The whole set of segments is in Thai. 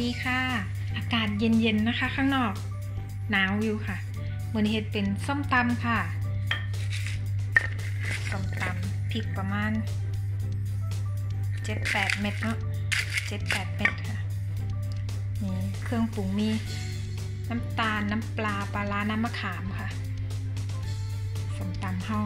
ดีค่ะ อากาศเย็นๆนะคะ ข้างนอก หนาวอยู่ค่ะมือนี้เฮ็ดเป็นส้มตำค่ะ ส้มตำพริกประมาณ7-8เม็ดเนาะ7-8เม็ดค่ะมีเครื่องปรุงมีน้ำตาลน้ำปลาปลาร้าน้ำมะขามค่ะส้มตำเฮา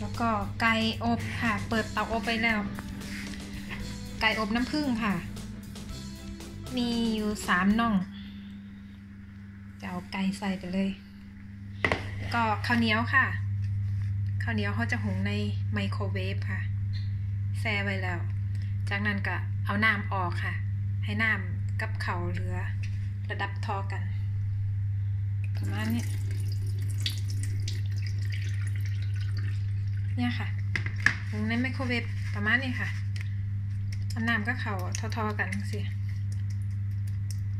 แล้วก็ไก่อบค่ะ เปิดเตาอบไปแล้ว ไก่อบน้ำผึ้งค่ะ มีอยู่สามน่อง จะเอาไก่ใส่ไปเลย ก็ข้าวเหนียวค่ะ ข้าวเหนียวเขาจะหุงในไมโครเวฟค่ะ แช่ไว้แล้ว จากนั้นก็เอาน้ำออกค่ะ ให้น้ำกับเขาเหลือระดับทอกันประมาณนี้เนี่ยค่ะหุงในไมโครเวฟประมาณนี้ค่ะ อาน้ำก็เขาทอๆกันสิ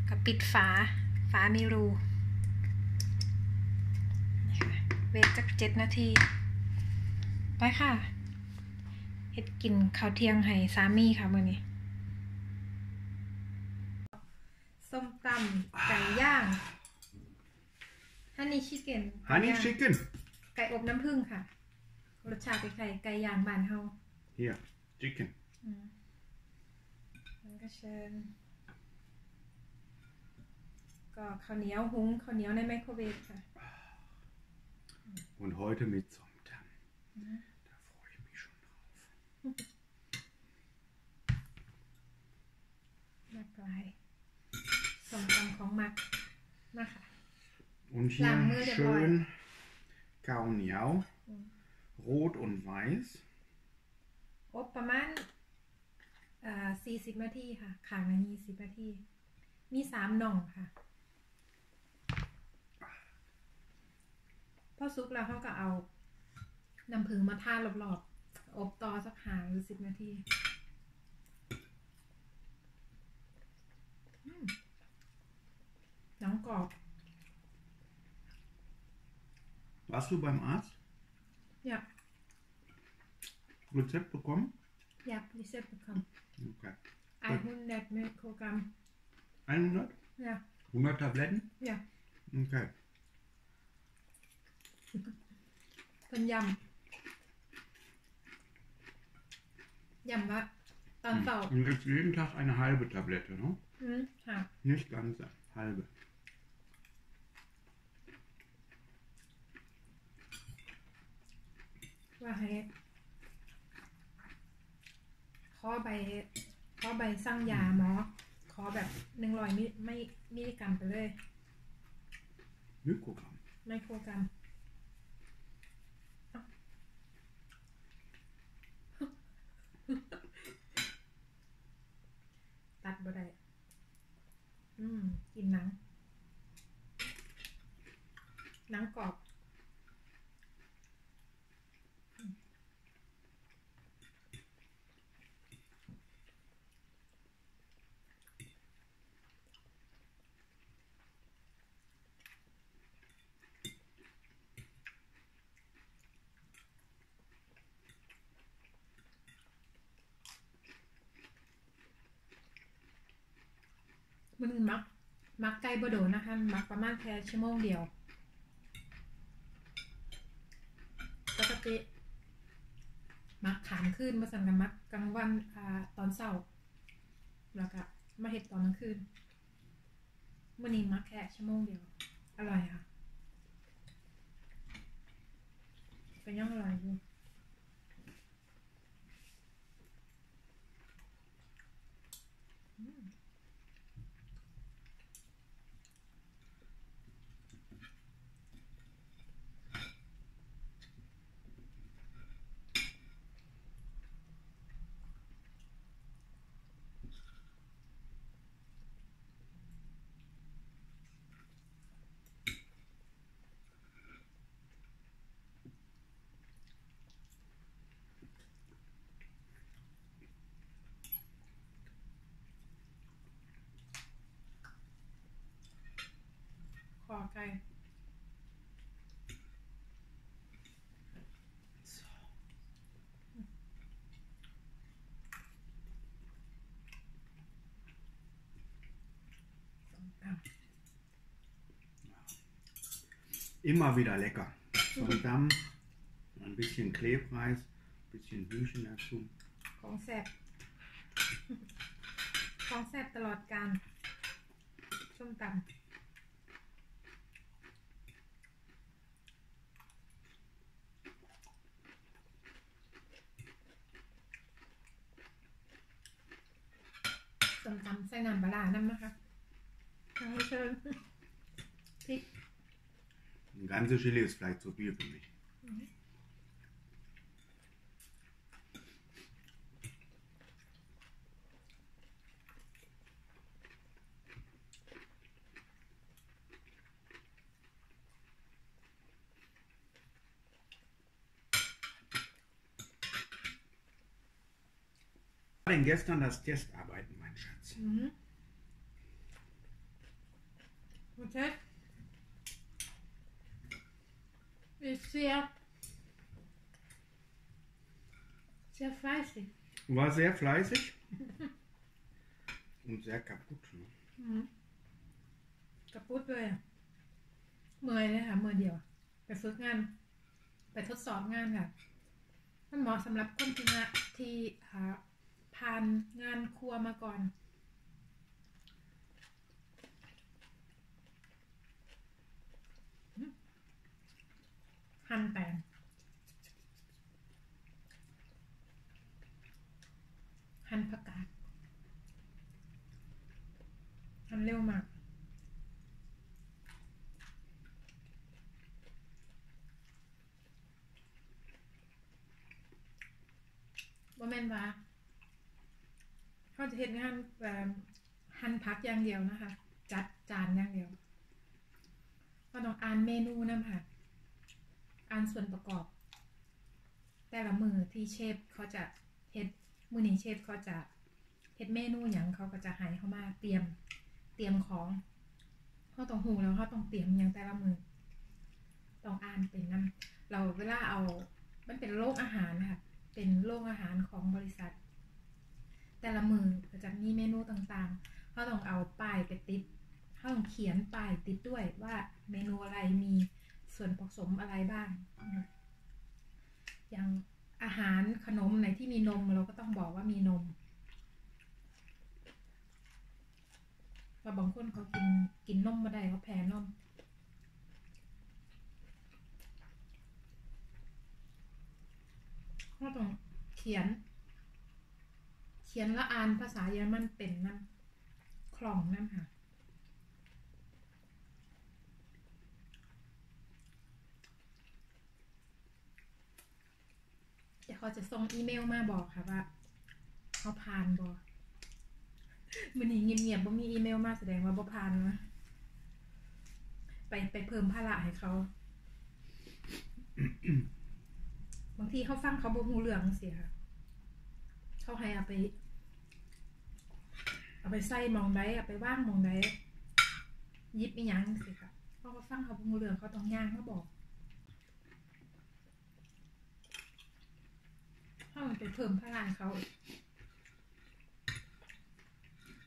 ก็ปิดฝา ฝามีรูนี่ค่ะเวฟจักเจ็ดนาที ไปค่ะเฮ็ดกินข้าวเที่ยงให้สามีค่ะมื้อนี้ส้มตำไก่ย่างฮันนี่ชิคเก้น Honey chicken. ไก่อบน้ำผึ้งค่ะ รสชาติคล้ายๆไก่ย่างบ้านเฮา Hier, chicken. อืม แล้วก็เชิญ ก็ข้าวเหนียวหุงข้าวเหนียวในไมโครเวฟค่ะ Und heute mit Somtam. Da freue ich mich schon drauf. หลากหลายสมตำของมักนะคะ Und Lang hier Mühle schön Kauniau. Rot und weiß. อบประมาณเอ่อ สี่สิบนาทีค่ะขางละยี่สิบนาที มีสามหน่องค่ะ พอซุกแล้วเขาก็เอาน้ำผึ้งมาทารอบๆ อบต่อสักหางหรือสิบนาทีอืมหนังกรอบ Warst du beim Arzt? อยาก Rezept bekommen? Okay. 100 Mikrogramm. 100? Ja. 100 Tabletten? Ja. Okay. Von Jam. Jam war dann Bau. Und jetzt jeden Tag eine halbe Tablette, ne? Mhm. Ja. Nicht ganze, halbe. War halt. ขอใบขอใบสั่งยาหมอ ขอแบบหนึ่งร้อยมิลไม่มิลลิกรัมไปเลย Mikrogramm. ไมโครกรัมเอ้า ตัดบ่ได้ อืม กินหนัง หนังกรอบ มันมัก มักไก่บโดนนะคะมักประมาณแค่ชั่วโมงเดียวปกติมักขามขึ้นมาสั่งกับมักกลางวันอ่าตอนเช้าแล้วก็มาเห็ดตอนกลางคืนมื่อนี้มักแค่ชั่วโมงเดียว อร่อยค่ะเป็นยังอร่อยอยู่อืม ม immer wieder lecker. Vom Damm, ein bisschen Klebreis, ein bisschen Hühnchen dazu. ของแซ่บของแซ่บตลอดการส้มตำ ส้มตำใส่น้ำปลาร้าน้ำนะคะเอาให้เชิญพริก Ein ganze Chili ist vielleicht zu viel für mich. war denn gestern das Testarbeiten, mein Schatz? Mhm. Okay. Ist sehr, sehr fleißig. War sehr fleißig und sehr kaputt. Ne? อืมกระปุดเลยอะเมื่อยเลยค่ะเมื่อยเดียว ไปฝึกงาน ไปทดสอบงานค่ะ มันเหมาะสำหรับคนที่งานที่หาผ่านงานครัวมาก่อน หั่นแตงหั่นผักกาดทำเร็วมากบ่แม่นว่าเขาจะเห็นงานแบบหั่นพักอย่างเดียวนะคะ จัดจานอย่างเดียว ก็ต้องอ่านเมนูนำค่ะ อ่านส่วนประกอบ แต่ละมือที่เชฟเขาจะเฮ็ดมือนี้เชฟเขาจะเฮ็ดเมนูอย่างเขาก็จะให้เขามาเตรียมเตรียมของเขาต้องหูแล้วเขาต้องเตรียมอย่างแต่ละมือต้องอ่านเป็นนํเราเวลาเอา มันเป็นโลกอาหารค่ะเป็นโลกอาหารของบริษัท แต่ละมือก็จะมีเมนูต่างๆเขาต้องเอาป้ายไปติดเขาต้องเขียนป้ายติดด้วยว่าเมนูอะไรมี ส่วนผสมอะไรบ้าง อย่างอาหารขนมไหนที่มีนมเราก็ต้องบอกว่ามีนมว่าบางคนเขากินกินนมมาได้เขาแพ้นม ก็ต้องเขียน เขียนและอ่านภาษาเยอรมันเป็นนั่นคล่องนั่นค่ะ เขาจะส่งอีเมลมาบอกค่ะว่าเขาผ่านบอมันนี้เงียบๆบ่มีอีเมลมาแสดงว่าบ่ผ่านนะไปไปเพิ่มภาระให้เขา บางทีเขาฟังเขาบ่ฮู้เรื่องเสียค่ะ เขาให้เอาไป เอาไปใส่มองใดเอาไปว่างมองใดยิบอีหยังสิค่ะเพราะว่าฟังเขาบ่ฮู้เรื่องเขาต้องย่างมาบอกามันไปเพิ่มพลังเขา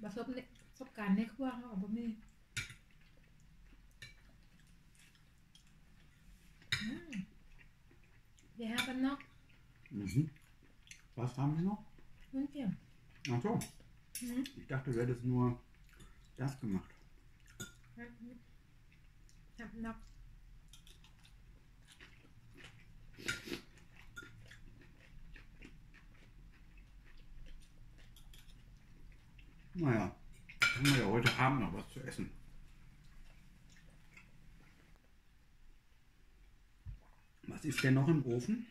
ประสบในประสบการณ์ในครัวเขาก็บ่มีอืม Wir haben noch Mhm. Was haben wir noch? Hühnchen. Ach so, Mhm. ich dachte, du hättest nur das gemacht. Ich habe noch Naja, haben wir ja heute Abend noch was zu essen. Was ist denn noch im Ofen?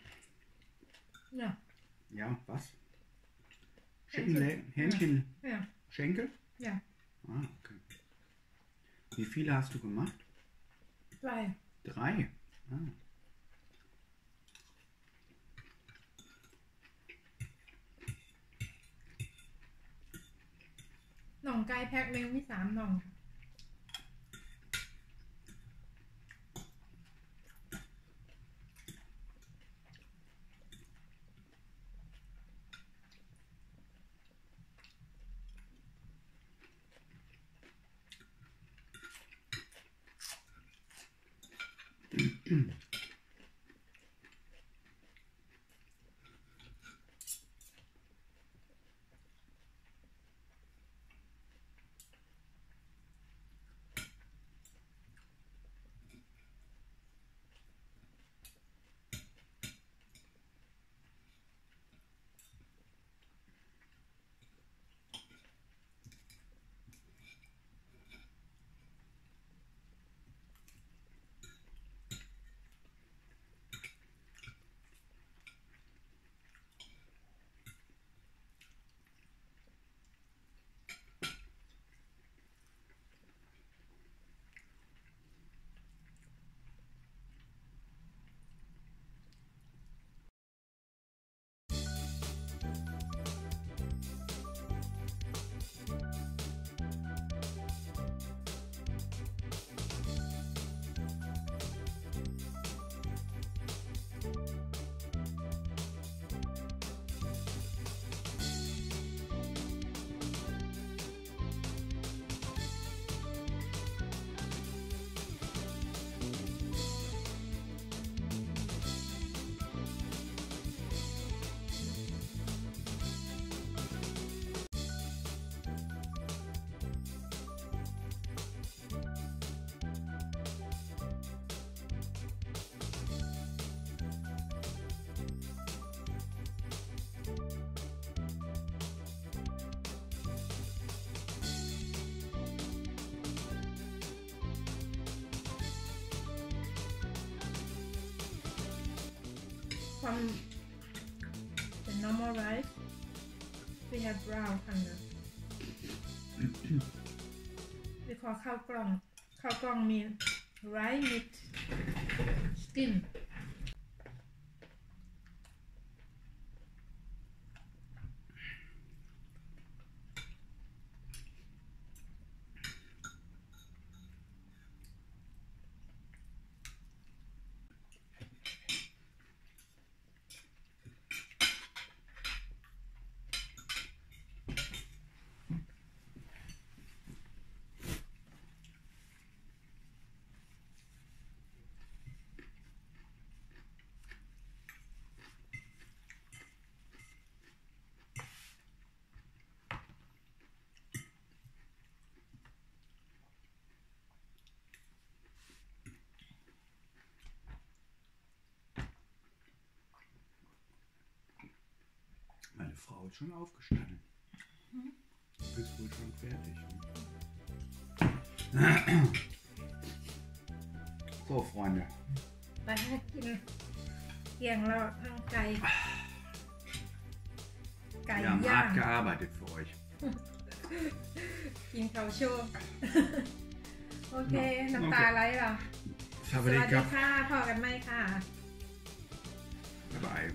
ja, Ja, was? Hähnchen. Schinkenlä- Hähnchen, ja, Schenkel? ja. Ah, okay. Wie viele hast du gemacht? Zwei. Drei. Ah. หน่องไก่แพ็คหนึ่งมีสามหน่องค่ะ from the normal rice we have brown color วิเคราะห์ข้าวกล้องข้าวกล้องมี rice meat skin Meine Frau ist schon aufgestanden. Du bist wohl schon fertig. So, Freunde. ไปให้กินเกียงเราทั้งไก่ ไก่ Wir haben ย่าง hart gearbeitet für euch. กินเขาวโชว์ โอเค น้ำตาไหลเหรอ สวัสดี Sawadee ค่ะพอกันไหมค่ะ Bye bye.